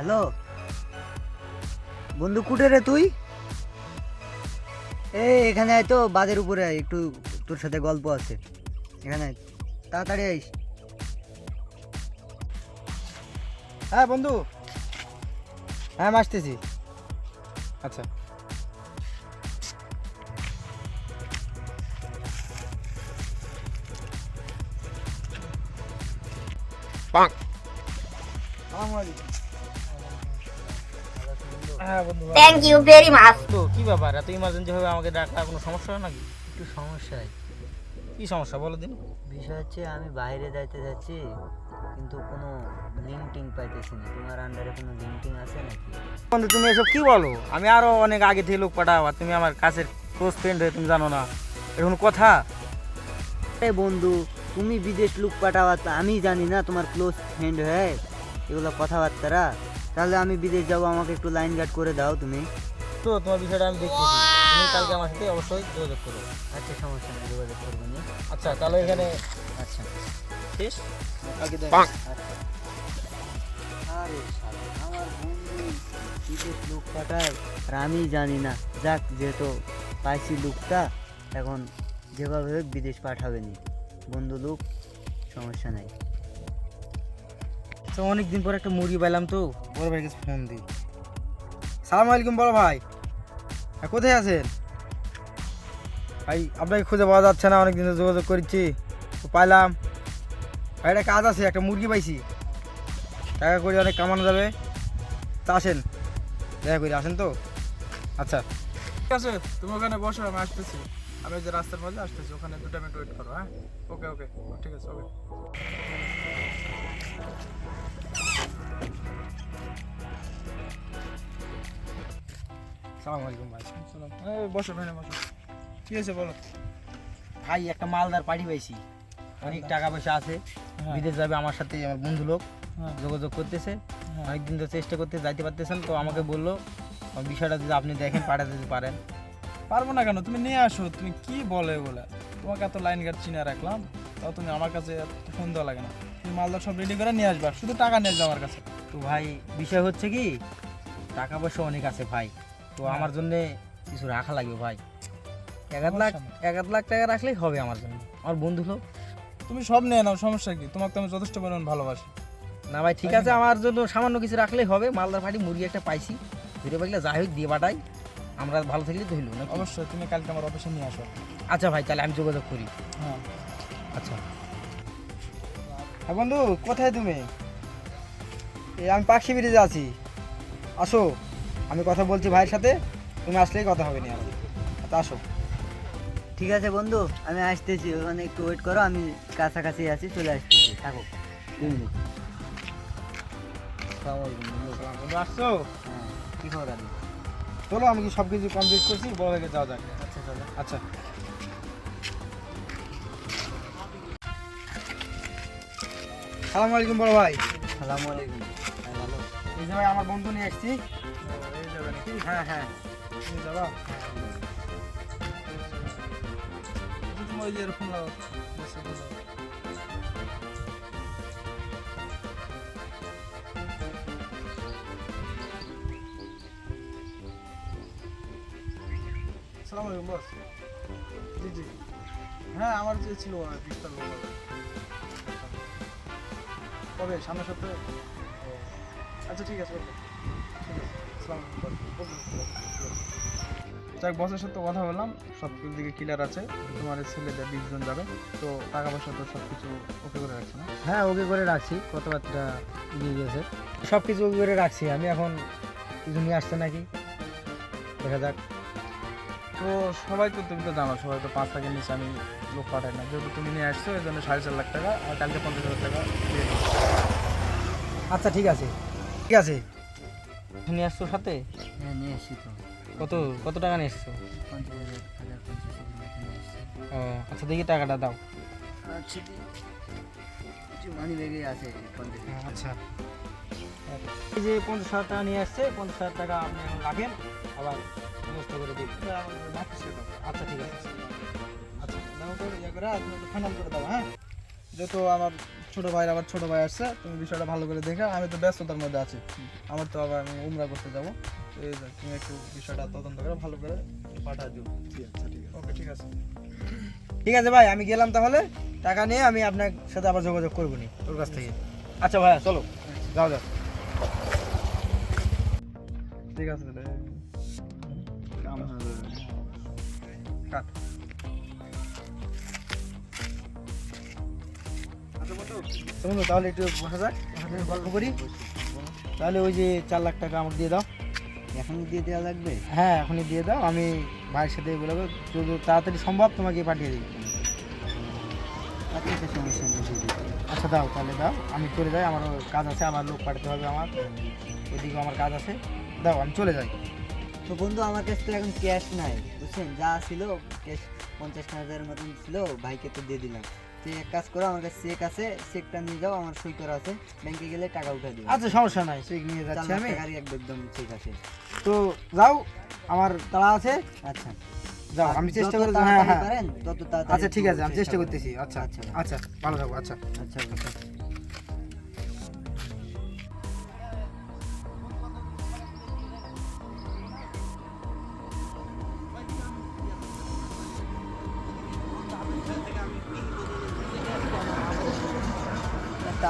Hello? বন্ধু কুটে রে তুই? এই এখানে আয় তো বাদের উপরে আয়, একটু তোর সাথে গল্প আছে। এখানে আয়। তাড়াতাড়ি আইস। হ্যাঁ বন্ধু। হ্যাঁ আমি আসতেছি। আচ্ছা। হ্যাঁ বন্ধু থ্যাংক ইউ ভেরি মাচ তো কি ব্যাপার? এত ইমার্জেন্সি ভাবে আমাকে ডাকলা কোনো সমস্যা হয় নাকি? একটু সমস্যায় কি সমস্যা বলো দিন? বিষয় হচ্ছে আমি বাইরে যাইতে যাচ্ছি কিন্তু কোনো লিঙ্ক টিং পাইতেছি না। তোমার আন্ডারে কোনো লিঙ্ক টিং আছে নাকি? বন্ধু তুমি এসব কি বলো? আমি আরও অনেক আগে থেকে লোক পাঠাও আর তুমি আমার কাছের ক্লোজ ফ্রেন্ড হয়ে তুমি জানো না। এখন কথা? এ বন্ধু তুমি বিদেশ লুক পাঠাওয়া তো আমি জানি না তোমার ক্লোজ ফ্রেন্ড হয়ে এগুলো কথাবার্তারা। তাহলে আমি বিদেশ যাব আমাকে একটু লাইন গার্ড করে দাও তুমি। তো তোমার বিষয়টা আমি দেখতেছি। তুমি কালকে আমার সাথে অবশ্যই যোগাযোগ করো। আচ্ছা সমস্যা নেই যোগাযোগ করব না আচ্ছা তাহলে এখানে আচ্ছা। শেষ? কালকে দেখ। আচ্ছা আরে আমার বন্ধু বিদেশ লুক পাঠায় আর আমি জানি না। যাক যেহেতু পাইছি লুকটা এখন যেভাবে বিদেশ পাঠাবেনি বন্ধু লুক সমস্যা নাই। তো অনেক দিন পর একটা মুরগি পাইলাম তো। বড় ভাই কাছে ফোন দিই। সালাম আলাইকুম বড় ভাই। হ্যাঁ, কোথায় আছেন? ভাই আপনাকে খুঁজে পাওয়া যাচ্ছে না অনেক দিন ধরে যোগাযোগ করছি। তো পাইলাম। ভাই একটা কাজ আছে একটা মুরগি পাইছি। টাকা করে অনেক কামানো যাবে। তা আসেন। দেখা করে আসেন তো? আচ্ছা। ঠিক আছে তুমি ওখানে বসো আমি আসতেছি। আমি যে রাস্তার মধ্যে আসতেছি ওখানে দুটো মিনিট ওয়েট করো হ্যাঁ? ওকে ওকে ঠিক আছে ওকে সালাম আলাইকুম ভাই। এই বসো ভাই বসো। কি আছে বলো। ভাই একটা মালদার পার্টি পাইছি। অনেক টাকা পয়সা আছে। হ্যাঁ। বিদেশ যাবে আমার সাথে আমার বন্ধু লোক হ্যাঁ। যোগাযোগ করতেছে। হ্যাঁ। অনেকদিন তো চেষ্টা করতে যাইতে পারতেছেন তো আমাকে বলল। বিষয়টা যদি আপনি দেখেন পাঠাতে যদি পারেন। পারব না কেন? তুমি নিয়ে আসো। তুমি কি বলে বলে তোমাকে এত লাইন গার্ড চিনে রাখলাম। তাও তুমি আমার কাছে ফোন দেওয়া লাগে না। তুমি মালদার সব রেডি করে নিয়ে আসবা। শুধু টাকা নিয়ে যাও আমার কাছে। তো ভাই বিষয় হচ্ছে কি টাকা পয়সা অনেক আছে ভাই। তো। আমার জন্য কিছু রাখা লাগবে ভাই। এক আধ লাখ এক আধ লাখ টাকা রাখলেই হবে আমার জন্য। আমার বন্ধু লোক। তুমি সব নিয়ে নাও সমস্যা কি? তোমাকে তো আমি যথেষ্ট পরিমাণ ভালোবাসি। না ভাই ঠিক আছে আমার জন্য সামান্য কিছু রাখলেই হবে। মালদার ফাটি মুরগি একটা পাইছি। ধরে পাইলে যাই হোক দিয়ে পাঠাই। আমরা ভালো থাকলে ধরল না অবশ্যই তুমি কালকে আমার অফিসে নিয়ে আসো। আচ্ছা ভাই তাহলে আমি যোগাযোগ করি। হ্যাঁ। আচ্ছা। হ্যাঁ বন্ধু কোথায় তুমি? এই আমি পাখি ব্রিজে আছি আসো। আমি কথা বলছি ভাইয়ের সাথে তুমি আসলেই কথা হবে না আমাদের। আচ্ছা আসো। ঠিক আছে বন্ধু আমি আসতেছি ওখানে একটু ওয়েট করো আমি কাছাকাছি আছি চলে আসতেছি থাকো। আসছো? হ্যাঁ কী খবর আমি চলো আমি কি সব কিছু কমপ্লিট করছি? বড় ভাইকে যাওয়া যাক। আচ্ছা চলো। আচ্ছা। সালাম আলাইকুম বড় ভাই। সালামু আলাইকুম। হ্যাঁ এই যে ভাই আমার বন্ধু নিয়ে এসেছি। এই যাবে নাকি? হ্যাঁ হ্যাঁ। যাবা ওই যে এরকম লাগাও। সালাম আলাইকুম বস। জি জি। হ্যাঁ আমার যে ছিল বিস্তার কবে? সামনের সপ্তাহে? আচ্ছা ঠিক আছে ঠিক। যাক বসের সাথে কথা বললাম সব দিকে ক্লিয়ার আছে তোমার ছেলেদের বিশ জন যাবে তো টাকা পয়সা তো সব কিছু ওকে করে রাখছে না? হ্যাঁ ওকে করে রাখছি কথাবার্তা নিয়ে গেছে। সব কিছু ওকে করে রাখছি আমি এখন কিছু নিয়ে আসছে নাকি? দেখা যাক। তো সবাই তো তুমি তো জানো সবাই তো পাঁচ লাখের নিচে আমি লোক পাঠাই না। যেহেতু তুমি নিয়ে আসছো এই জন্য সাড়ে চার লাখ টাকা আর কালকে পঞ্চাশ হাজার টাকা আচ্ছা ঠিক আছে। ঠিক আছে? নিয়ে আসছো সাথে? হ্যাঁ নিয়ে এসছি তো। কত কত টাকা নিয়ে এসছো? ও, আচ্ছা দেখি টাকাটা দাও। আচ্ছা মানি ব্যাগে আছে আচ্ছা। এই যে পঞ্চাশ হাজার টাকা নিয়ে আসছে পঞ্চাশ হাজার টাকা আপনি এখন রাখেন আবার নষ্ট করে দিন। আচ্ছা ঠিক আছে। আচ্ছা দাও তো ইয়ে করে ফাইনাল করে দাও হ্যাঁ? যেহেতু আমার ছোট ভাইয়ের আবার ছোট ভাই আসছে তুমি বিষয়টা ভালো করে দেখে আমি তো ব্যস্ততার মধ্যে আছি। আমার তো আবার আমি উমরা করতে যাব। তুমি একটু বিষয়টা তদন্ত করে ভালো করে পাঠা দিও। ঠিক আছে ওকে ঠিক আছে। ঠিক আছে ভাই আমি গেলাম তাহলে। টাকা নিয়ে আমি আপনার সাথে আবার যোগাযোগ করব নি তোর কাছ থেকে। আচ্ছা ভাইয়া চলো। যাও যাও। ঠিক আছে কাট। বন্ধু তাহলে একটু বসা যাক গল্প করি। তাহলে ওই যে চার লাখ টাকা আমাকে দিয়ে দাও। এখন দিয়ে দেওয়া লাগবে? হ্যাঁ এখনই দিয়ে দাও। আমি ভাইয়ের সাথে বলব যদি তাড়াতাড়ি সম্ভব তোমাকে পাঠিয়ে দিই। আচ্ছা আচ্ছা, সমস্যা নেই আচ্ছা দাও তাহলে দাও। আমি চলে যাই আমার কাজ আছে আবার লোক পাঠাতে হবে আমার। ওইদিকে আমার কাজ আছে। দাও আমি চলে যাই। তো বন্ধু আমার কাছে তো এখন ক্যাশ নাই বুঝছেন? যা ছিল ক্যাশ পঞ্চাশ হাজারের মতন ছিল ভাইকে তো দিয়ে দিলাম। এক কাজ করো আমার কাছে চেক আছে চেকটা নিয়ে যাও আমার সই করা আছে। ব্যাংকে গেলে টাকা উঠে দিও। আচ্ছা সমস্যা নাই চেক নিয়ে যাচ্ছি আমি। গাড়ি একদম ঠিক আছে। তো যাও আমার তাড়া আছে। আচ্ছা। যাও আমি চেষ্টা করে হ্যাঁ হ্যাঁ। আচ্ছা ঠিক আছে আমি চেষ্টা চেষ্টা করতেছি। আচ্ছা আচ্ছা। আচ্ছা ভালো থাকো আচ্ছা আচ্ছা।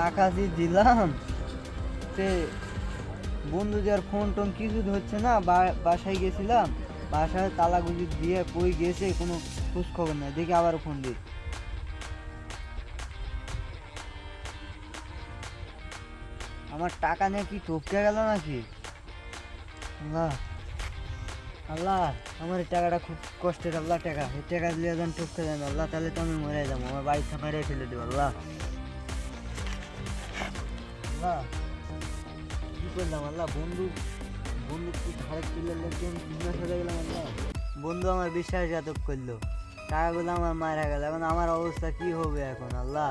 টাকা দিয়ে দিলাম। সে বন্ধু যার ফোন টোন কিছু ধরছে না বাসায় গেছিলাম, বাসায় তালা গুজি দিয়ে কই গেছে, কোনো খোঁজ খবর নাই। দেখি আবার ফোন দিই। আমার টাকা নিয়ে কি টপকে গেল নাকি? আল্লাহ আল্লাহ, আমার টাকাটা খুব কষ্টের, আল্লাহ টাকা। এই টাকা দিলে যখন টপকে যাবে আল্লাহ, তাহলে তো আমি মরে যাব, আমার বাড়ি থেকে মেরে ফেলে দেবো, আল্লাহ। আল্লাহ কি করলাম আল্লাহ, বন্ধু বন্ধু কি ঘরে তুলে লেগে বিজনেস হয়ে গেলাম আল্লাহ। বন্ধু আমার বিশ্বাসঘাতক করল। টাকাগুলো আমার মারা গেল। এখন আমার অবস্থা কি হবে এখন, আল্লাহ?